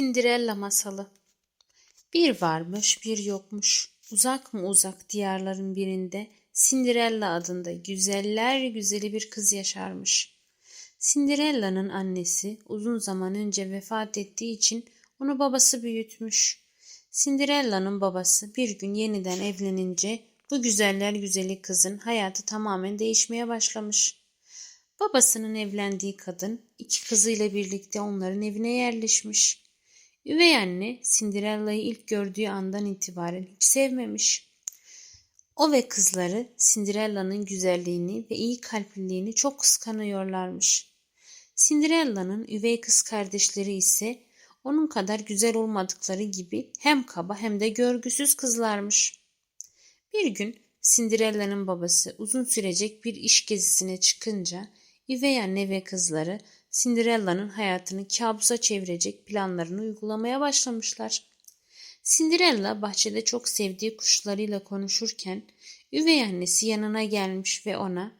Cinderella masalı. Bir varmış, bir yokmuş. Uzak mı uzak diyarların birinde Cinderella adında güzeller güzeli bir kız yaşarmış. Cinderella'nın annesi uzun zaman önce vefat ettiği için onu babası büyütmüş. Cinderella'nın babası bir gün yeniden evlenince bu güzeller güzeli kızın hayatı tamamen değişmeye başlamış. Babasının evlendiği kadın iki kızıyla birlikte onların evine yerleşmiş. Üvey anne Cinderella'yı ilk gördüğü andan itibaren hiç sevmemiş. O ve kızları Cinderella'nın güzelliğini ve iyi kalpliliğini çok kıskanıyorlarmış. Cinderella'nın üvey kız kardeşleri ise onun kadar güzel olmadıkları gibi hem kaba hem de görgüsüz kızlarmış. Bir gün Cinderella'nın babası uzun sürecek bir iş gezisine çıkınca üvey anne ve kızları Cinderella'nın hayatını kabusa çevirecek planlarını uygulamaya başlamışlar. Cinderella bahçede çok sevdiği kuşlarıyla konuşurken üvey annesi yanına gelmiş ve ona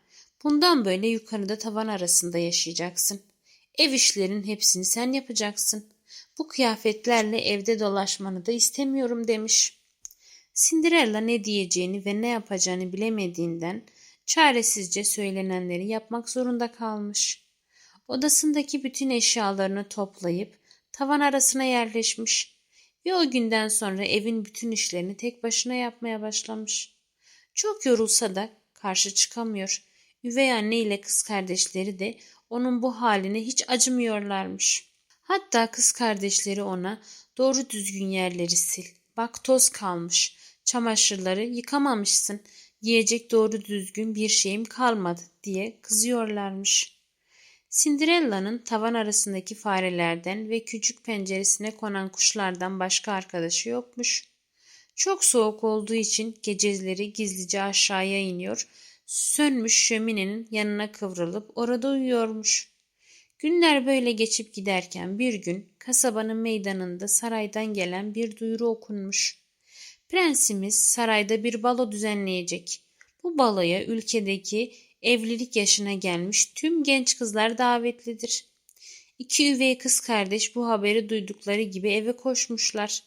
bundan böyle yukarıda tavan arasında yaşayacaksın. Ev işlerinin hepsini sen yapacaksın. Bu kıyafetlerle evde dolaşmanı da istemiyorum demiş. Cinderella ne diyeceğini ve ne yapacağını bilemediğinden çaresizce söylenenleri yapmak zorunda kalmış. Odasındaki bütün eşyalarını toplayıp tavan arasına yerleşmiş ve o günden sonra evin bütün işlerini tek başına yapmaya başlamış. Çok yorulsa da karşı çıkamıyor. Üvey anne ile kız kardeşleri de onun bu haline hiç acımıyorlarmış. Hatta kız kardeşleri ona doğru düzgün yerleri sil. Bak toz kalmış. Çamaşırları yıkamamışsın. Yiyecek doğru düzgün bir şeyim kalmadı diye kızıyorlarmış. Cinderella'nın tavan arasındaki farelerden ve küçük penceresine konan kuşlardan başka arkadaşı yokmuş. Çok soğuk olduğu için geceleri gizlice aşağıya iniyor, sönmüş şöminenin yanına kıvrılıp orada uyuyormuş. Günler böyle geçip giderken bir gün kasabanın meydanında saraydan gelen bir duyuru okunmuş. Prensimiz sarayda bir balo düzenleyecek. Bu baloya ülkedeki evlilik yaşına gelmiş tüm genç kızlar davetlidir. İki üvey kız kardeş bu haberi duydukları gibi eve koşmuşlar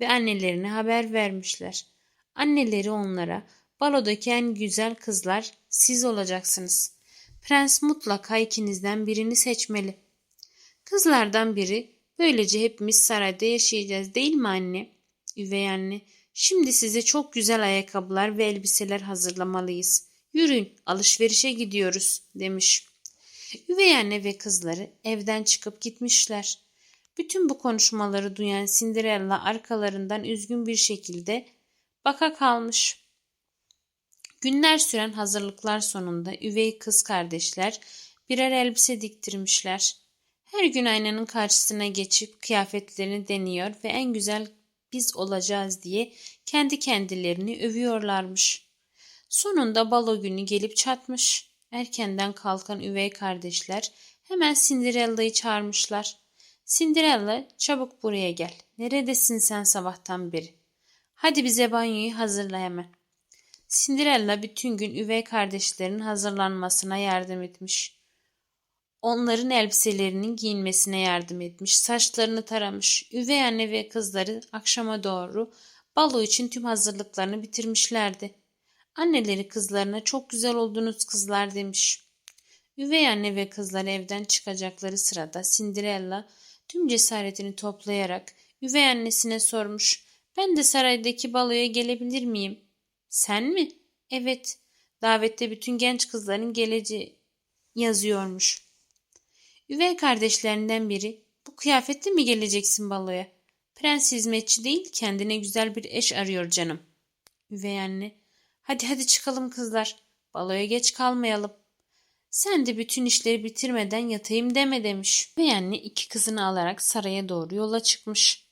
ve annelerine haber vermişler. Anneleri onlara balodaki en güzel kızlar siz olacaksınız. Prens mutlaka ikinizden birini seçmeli. Kızlardan biri böylece hepimiz sarayda yaşayacağız değil mi anne? Üvey anne şimdi size çok güzel ayakkabılar ve elbiseler hazırlamalıyız. Yürüyün alışverişe gidiyoruz demiş. Üvey anne ve kızları evden çıkıp gitmişler. Bütün bu konuşmaları duyan Cinderella arkalarından üzgün bir şekilde baka kalmış. Günler süren hazırlıklar sonunda üvey kız kardeşler birer elbise diktirmişler. Her gün aynanın karşısına geçip kıyafetlerini deniyor ve en güzel biz olacağız diye kendi kendilerini övüyorlarmış. Sonunda balo günü gelip çatmış. Erkenden kalkan üvey kardeşler hemen Cinderella'yı çağırmışlar. Cinderella çabuk buraya gel. Neredesin sen sabahtan beri? Hadi bize banyoyu hazırla hemen. Cinderella bütün gün üvey kardeşlerinin hazırlanmasına yardım etmiş. Onların elbiselerinin giyinmesine yardım etmiş, saçlarını taramış. Üvey anne ve kızları akşama doğru balo için tüm hazırlıklarını bitirmişlerdi. Anneleri kızlarına çok güzel oldunuz kızlar demiş. Üvey anne ve kızlar evden çıkacakları sırada Cinderella tüm cesaretini toplayarak üvey annesine sormuş. Ben de saraydaki baloya gelebilir miyim? Sen mi? Evet. Davette bütün genç kızların geleceği yazıyormuş. Üvey kardeşlerinden biri bu kıyafetle mi geleceksin baloya? Prens hizmetçi değil kendine güzel bir eş arıyor canım. Üvey anne hadi hadi çıkalım kızlar baloya geç kalmayalım. Sen de bütün işleri bitirmeden yatayım deme demiş. Üvey anne iki kızını alarak saraya doğru yola çıkmış.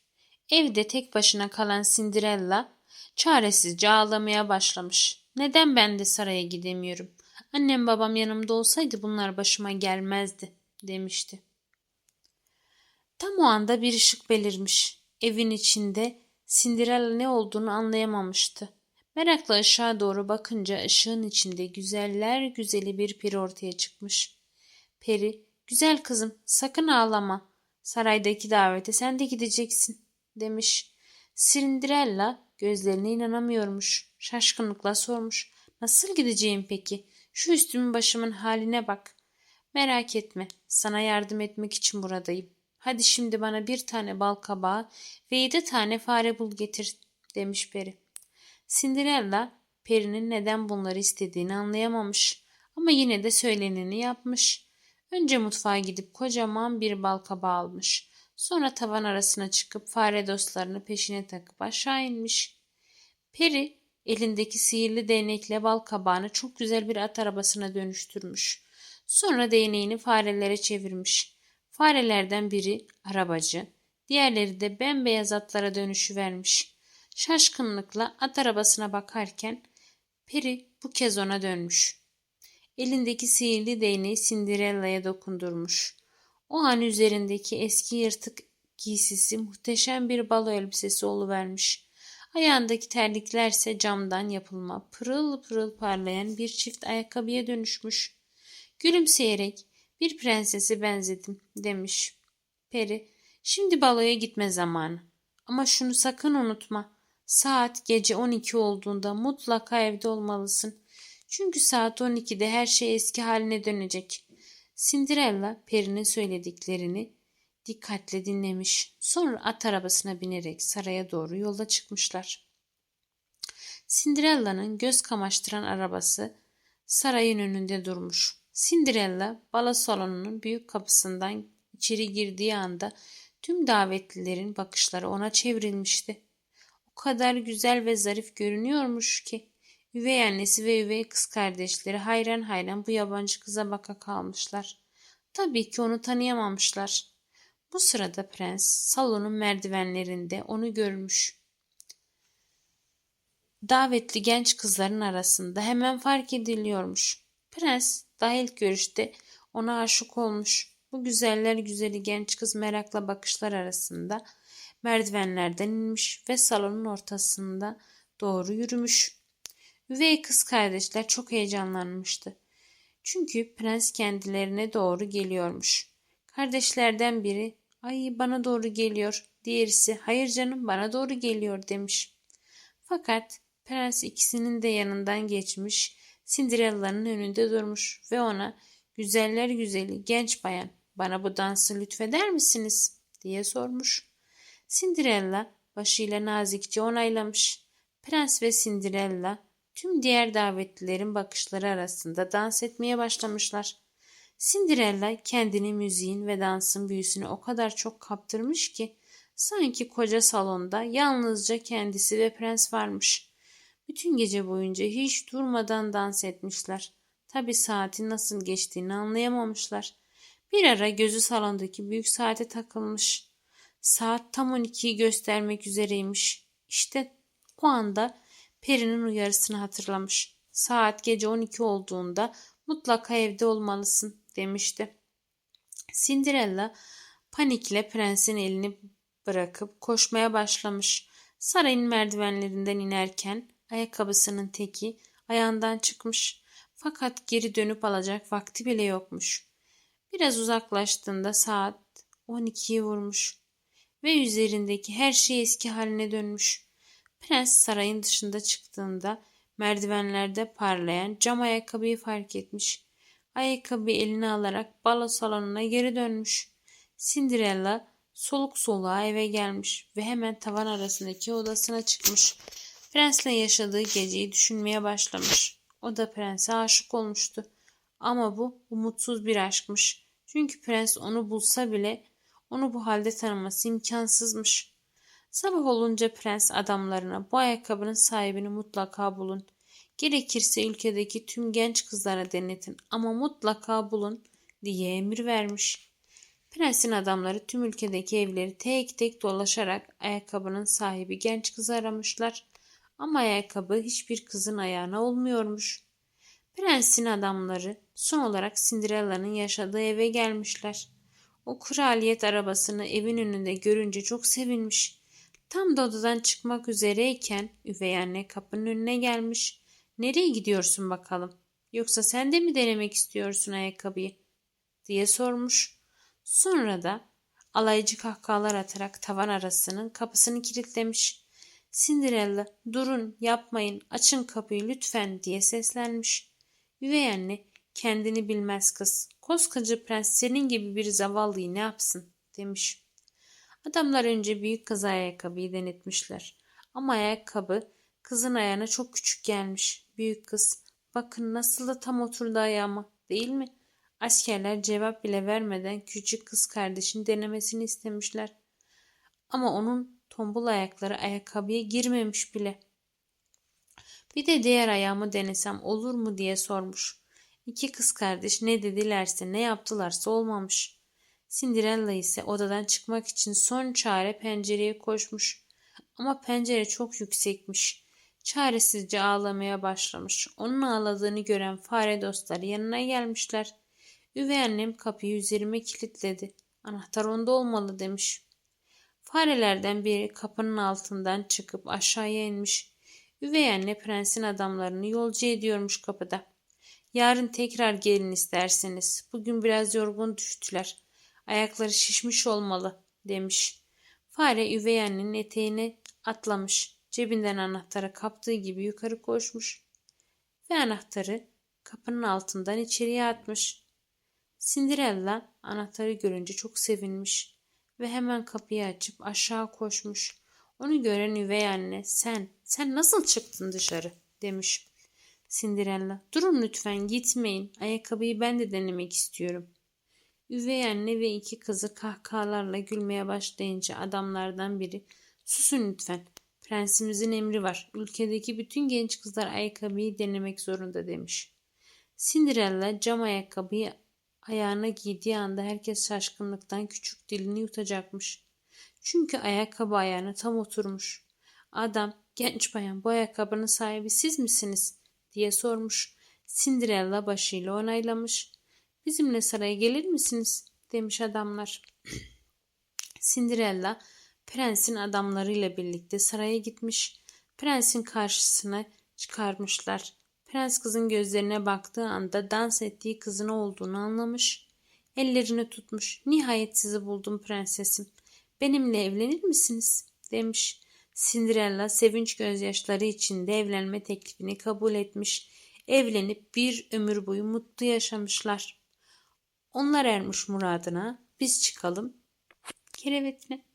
Evde tek başına kalan Cinderella çaresizce ağlamaya başlamış. Neden ben de saraya gidemiyorum? Annem babam yanımda olsaydı bunlar başıma gelmezdi demişti. Tam o anda bir ışık belirmiş. Evin içinde Cinderella ne olduğunu anlayamamıştı. Merakla ışığa doğru bakınca ışığın içinde güzeller güzeli bir peri ortaya çıkmış. Peri, güzel kızım sakın ağlama. Saraydaki davete sen de gideceksin demiş. Cinderella gözlerine inanamıyormuş. Şaşkınlıkla sormuş. Nasıl gideceğim peki? Şu üstümün başımın haline bak. Merak etme. Sana yardım etmek için buradayım. Hadi şimdi bana bir tane bal kabağı ve yedi tane fare bul getir demiş peri. Cinderella perinin neden bunları istediğini anlayamamış ama yine de söyleneni yapmış. Önce mutfağa gidip kocaman bir bal kabağı almış. Sonra tavan arasına çıkıp fare dostlarını peşine takıp aşağı inmiş. Peri elindeki sihirli değnekle bal kabağını çok güzel bir at arabasına dönüştürmüş. Sonra değneğini farelere çevirmiş. Farelerden biri arabacı, diğerleri de bembeyaz atlara dönüşü vermiş. Şaşkınlıkla at arabasına bakarken Peri bu kez ona dönmüş. Elindeki sihirli değneği Cinderella'ya dokundurmuş. O an üzerindeki eski yırtık giysisi muhteşem bir balo elbisesi oluvermiş. Ayağındaki terliklerse camdan yapılma, pırıl pırıl parlayan bir çift ayakkabıya dönüşmüş. Gülümseyerek bir prensese benzedim demiş. Peri, şimdi baloya gitme zamanı. Ama şunu sakın unutma. Saat gece 12 olduğunda mutlaka evde olmalısın. Çünkü saat 12'de her şey eski haline dönecek. Cinderella Peri'nin söylediklerini dikkatle dinlemiş. Sonra at arabasına binerek saraya doğru yola çıkmışlar. Cinderella'nın göz kamaştıran arabası sarayın önünde durmuş. Cinderella balo salonunun büyük kapısından içeri girdiği anda tüm davetlilerin bakışları ona çevrilmişti. O kadar güzel ve zarif görünüyormuş ki üvey annesi ve üvey kız kardeşleri hayran hayran bu yabancı kıza baka kalmışlar. Tabii ki onu tanıyamamışlar. Bu sırada prens salonun merdivenlerinde onu görmüş. Davetli genç kızların arasında hemen fark ediliyormuş. Prens daha ilk görüşte ona aşık olmuş. Bu güzeller güzeli genç kız merakla bakışlar arasında merdivenlerden inmiş ve salonun ortasında doğru yürümüş. Üvey kız kardeşler çok heyecanlanmıştı. Çünkü prens kendilerine doğru geliyormuş. Kardeşlerden biri ay bana doğru geliyor, diğerisi hayır canım bana doğru geliyor demiş. Fakat prens ikisinin de yanından geçmiş, Cinderella'nın önünde durmuş ve ona güzeller güzeli genç bayan bana bu dansı lütfeder misiniz diye sormuş. Cinderella başıyla nazikçe onaylamış. Prens ve Cinderella tüm diğer davetlilerin bakışları arasında dans etmeye başlamışlar. Cinderella kendini müziğin ve dansın büyüsüne o kadar çok kaptırmış ki sanki koca salonda yalnızca kendisi ve prens varmış. Bütün gece boyunca hiç durmadan dans etmişler. Tabi saatin nasıl geçtiğini anlayamamışlar. Bir ara gözü salondaki büyük saate takılmış. Saat tam 12'yi göstermek üzereymiş. İşte o anda Peri'nin uyarısını hatırlamış. Saat gece 12 olduğunda mutlaka evde olmalısın demişti. Cinderella panikle prensin elini bırakıp koşmaya başlamış. Sarayın merdivenlerinden inerken ayakkabısının teki ayağından çıkmış. Fakat geri dönüp alacak vakti bile yokmuş. Biraz uzaklaştığında saat 12'yi vurmuş ve üzerindeki her şey eski haline dönmüş. Prens sarayın dışında çıktığında merdivenlerde parlayan cam ayakkabıyı fark etmiş. Ayakkabıyı eline alarak balo salonuna geri dönmüş. Cinderella soluk soluğa eve gelmiş ve hemen tavan arasındaki odasına çıkmış. Prensle yaşadığı geceyi düşünmeye başlamış. O da prense aşık olmuştu. Ama bu umutsuz bir aşkmış. Çünkü prens onu bulsa bile onu bu halde tanıması imkansızmış. Sabah olunca prens adamlarına bu ayakkabının sahibini mutlaka bulun. Gerekirse ülkedeki tüm genç kızlara denetin ama mutlaka bulun diye emir vermiş. Prensin adamları tüm ülkedeki evleri tek tek dolaşarak ayakkabının sahibi genç kızı aramışlar. Ama ayakkabı hiçbir kızın ayağına olmuyormuş. Prensin adamları son olarak Cinderella'nın yaşadığı eve gelmişler. O kraliyet arabasını evin önünde görünce çok sevinmiş. Tam da odadan çıkmak üzereyken üvey anne kapının önüne gelmiş. Nereye gidiyorsun bakalım? Yoksa sen de mi denemek istiyorsun ayakkabıyı? diye sormuş. Sonra da alaycı kahkahalar atarak tavan arasının kapısını kilitlemiş. Cinderella durun yapmayın açın kapıyı lütfen diye seslenmiş. Üvey anne kendini bilmez kız. Koskoca prens senin gibi bir zavallıyı ne yapsın demiş. Adamlar önce büyük kıza ayakkabıyı denetmişler. Ama ayakkabı kızın ayağına çok küçük gelmiş. Büyük kız bakın nasıl da tam oturdu ayağıma değil mi? Askerler cevap bile vermeden küçük kız kardeşin denemesini istemişler. Ama onun tombul ayakları ayakkabıya girmemiş bile. Bir de diğer ayağımı denesem olur mu diye sormuş. İki kız kardeş ne dedilerse ne yaptılarsa olmamış. Cinderella ise odadan çıkmak için son çare pencereye koşmuş. Ama pencere çok yüksekmiş. Çaresizce ağlamaya başlamış. Onun ağladığını gören fare dostları yanına gelmişler. Üvey annem kapıyı üzerime kilitledi. Anahtar onda olmalı demiş. Farelerden biri kapının altından çıkıp aşağıya inmiş. Üvey anne prensin adamlarını yolcu ediyormuş kapıda. Yarın tekrar gelin isterseniz. Bugün biraz yorgun düştüler. Ayakları şişmiş olmalı demiş. Fare üvey annenin eteğine atlamış. Cebinden anahtarı kaptığı gibi yukarı koşmuş. Ve anahtarı kapının altından içeriye atmış. Cinderella anahtarı görünce çok sevinmiş ve hemen kapıyı açıp aşağı koşmuş. Onu gören üvey anne sen, sen nasıl çıktın dışarı demiş. Cinderella durun lütfen gitmeyin ayakkabıyı ben de denemek istiyorum. Üvey anne ve iki kızı kahkahalarla gülmeye başlayınca adamlardan biri susun lütfen prensimizin emri var ülkedeki bütün genç kızlar ayakkabıyı denemek zorunda demiş. Cinderella cam ayakkabıyı ayağına giydiği anda herkes şaşkınlıktan küçük dilini yutacakmış. Çünkü ayakkabı ayağına tam oturmuş. Adam genç bayan bu ayakkabının sahibi siz misiniz diye sormuş. Cinderella başıyla onaylamış. Bizimle saraya gelir misiniz? demiş adamlar. Cinderella prensin adamlarıyla birlikte saraya gitmiş. Prensin karşısına çıkarmışlar. Prens kızın gözlerine baktığı anda dans ettiği kızın olduğunu anlamış. Ellerini tutmuş. Nihayet sizi buldum prensesim. Benimle evlenir misiniz? demiş. Cinderella sevinç gözyaşları içinde evlenme teklifini kabul etmiş. Evlenip bir ömür boyu mutlu yaşamışlar. Onlar ermiş muradına, biz çıkalım kerevetine.